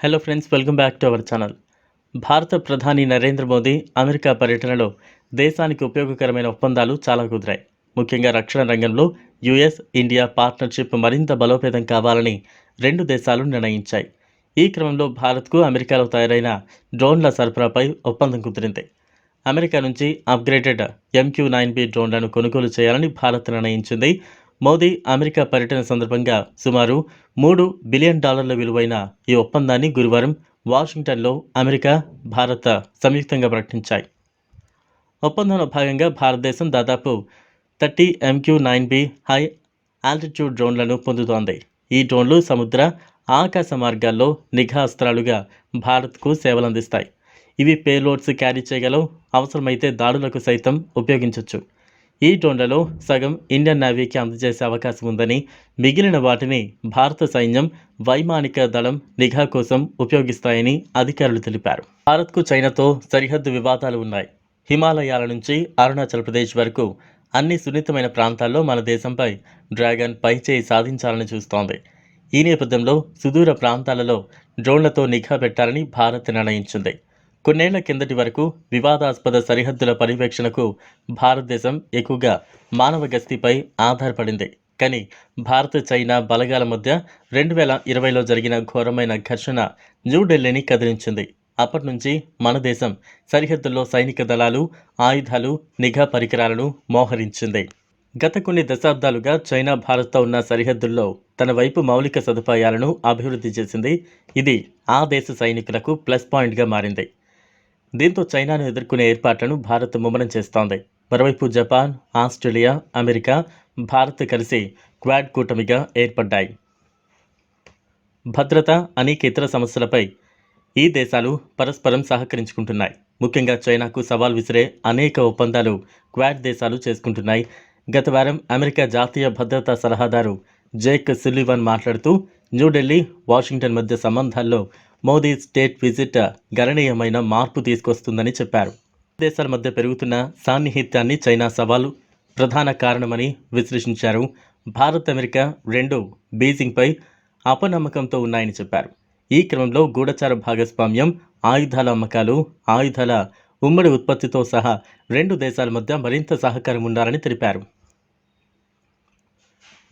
Hello friends welcome back to our channel భారత ప్రధాని Narendra Modi America పర్యటనలో దేశానికి ఉపయోగకరమైన ఒప్పందాలు చాలా కుదిరాయి. ముఖ్యంగా రక్షణ రంగంలో యుఎస్ ఇండియా పార్ట్నర్షిప్ మరింత బలోపేతం కావాలని రెండు దేశాలు నిర్ణయించాయి. ఈ క్రమంలో భారత్కు అమెరికాలో తయారైన డ్రోన్ల సరఫరాపై ఒప్పందం కుదిరింది. అమెరికా నుంచి అప్గ్రేడెడ్ ఎంక్యూ నైన్ బి డ్రోన్లను కొనుగోలు చేయాలని భారత్ నిర్ణయించింది. మోదీ అమెరికా పర్యటన సందర్భంగా సుమారు మూడు బిలియన్ డాలర్ల విలువైన ఈ ఒప్పందాన్ని గురువారం వాషింగ్టన్లో అమెరికా భారత సంయుక్తంగా ప్రకటించాయి. ఒప్పందంలో భాగంగా భారతదేశం దాదాపు thirty MQ nine B high altitude డ్రోన్లను పొందుతోంది. ఈ డ్రోన్లు సముద్ర ఆకాశ మార్గాల్లో నిఘా అస్త్రాలుగా భారత్కు సేవలందిస్తాయి. ఇవి పేలోడ్స్ క్యారీ చేయగలవు అవసరమైతే దాడులకు సైతం ఉపయోగించవచ్చు ఈ టోండలో సగం ఇండియన్ నేవీకి అందజేసే అవకాశం ఉందని మిగిలిన వాటిని భారత సైన్యం వైమానిక దళం నిఘా కోసం ఉపయోగిస్తాయని అధికారులు తెలిపారు. భారత్కు చైనాతో సరిహద్దు వివాదాలు ఉన్నాయి. హిమాలయాల నుంచి అరుణాచల్ ప్రదేశ్ వరకు అన్ని సున్నితమైన ప్రాంతాల్లో మన దేశంపై డ్రాగన్ పైచేయి సాధించాలని చూస్తోంది. ఈ నేపథ్యంలో సుదూర ప్రాంతాలలో డ్రోన్లతో నిఘా పెట్టాలని భారత్ నిర్ణయించింది. కొన్నేళ్ళ కిందటి వరకు వివాదాస్పద సరిహద్దుల పర్యవేక్షణకు భారతదేశం ఎక్కువగా మానవ గస్తీపై ఆధారపడింది. కానీ భారత్ చైనా బలగాల మధ్య రెండు వేల ఇరవైలో జరిగిన ఘోరమైన ఘర్షణ న్యూఢిల్లీని కదిలించింది. అప్పటి నుంచి మన దేశం సరిహద్దుల్లో సైనిక దళాలు ఆయుధాలు నిఘా పరికరాలను మోహరించింది. గత కొన్ని దశాబ్దాలుగా చైనా భారత్తో ఉన్న సరిహద్దుల్లో తన వైపు మౌలిక సదుపాయాలను అభివృద్ధి చేసింది. ఇది ఆ దేశ సైనికులకు ప్లస్ పాయింట్గా మారింది. దీంతో చైనాను ఎదుర్కొనే ఏర్పాట్లను భారత్ ముమ్మరం చేస్తోంది. మరోవైపు జపాన్ ఆస్ట్రేలియా అమెరికా భారత్ కలిసి క్వాడ్ కూటమిగా ఏర్పడ్డాయి. భద్రత అనేక ఇతర సమస్యలపై ఈ దేశాలు పరస్పరం సహకరించుకుంటున్నాయి. ముఖ్యంగా చైనాకు సవాల్ విసిరే అనేక ఒప్పందాలు క్వాడ్ దేశాలు చేసుకుంటున్నాయి. గత వారం అమెరికా జాతీయ భద్రతా సలహాదారు జేక్ సిల్లివన్ మాట్లాడుతూ న్యూఢిల్లీ వాషింగ్టన్ మధ్య సంబంధాల్లో మోదీ స్టేట్ విజిట్ గణనీయమైన మార్పు తీసుకొస్తుందని చెప్పారు. దేశాల మధ్య పెరుగుతున్న సాన్నిహిత్యాన్ని చైనా సవాలు ప్రధాన కారణమని విశ్లేషించారు. భారత్ అమెరికా రెండు బీజింగ్పై అపనమ్మకంతో ఉన్నాయని చెప్పారు. ఈ క్రమంలో గూఢచార భాగస్వామ్యం ఆయుధాల అమ్మకాలు ఆయుధాల ఉమ్మడి ఉత్పత్తితో సహా రెండు దేశాల మధ్య మరింత సహకారం ఉండాలని తెలిపారు.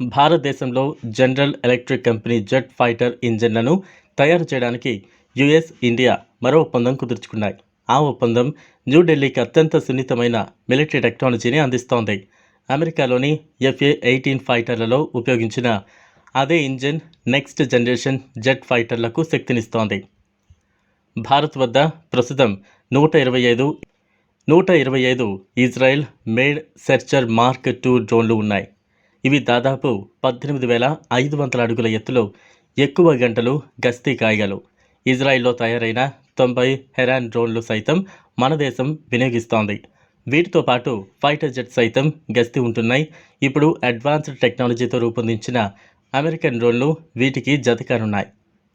భారతదేశంలో General Electric company jet fighter ఇంజిన్లను తయారు చేయడానికి యుఎస్ ఇండియా మరో ఒప్పందం కుదుర్చుకున్నాయి. ఆ ఒప్పందం న్యూఢిల్లీకి అత్యంత సున్నితమైన మిలిటరీ టెక్నాలజీని అందిస్తోంది. అమెరికాలోని ఎఫ్ఏ ఎయిటీన్ ఫైటర్లలో ఉపయోగించిన అదే ఇంజిన్ నెక్స్ట్ జనరేషన్ జెట్ ఫైటర్లకు శక్తినిస్తోంది. భారత్ వద్ద ప్రస్తుతం నూట ఇరవై ఐదు నూట ఇరవై ఐదు Israel made Searcher Mark two డ్రోన్లు ఉన్నాయి. ఇవి దాదాపు పద్దెనిమిది వేల ఐదు వందల అడుగుల ఎత్తులో ఎక్కువ గంటలు గస్తీ కాయగలవు. ఇజ్రాయిల్లో తయారైన తొంభై హెరాన్ డ్రోన్లు సైతం మన దేశం వినియోగిస్తోంది. వీటితో పాటు ఫైటర్ జెట్ సైతం గస్తీ ఉంటున్నాయి. ఇప్పుడు అడ్వాన్స్డ్ టెక్నాలజీతో రూపొందించిన అమెరికన్ డ్రోన్లు వీటికి జతకానున్నాయి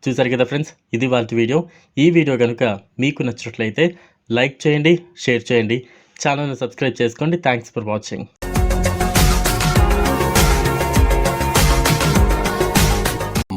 చూసారు కదా ఫ్రెండ్స్ ఇది వాళ్ళ వీడియో. ఈ వీడియో కనుక మీకు నచ్చినట్లయితే లైక్ చేయండి షేర్ చేయండి. ఛానల్ను సబ్స్క్రైబ్ చేసుకోండి. Thanks for watching.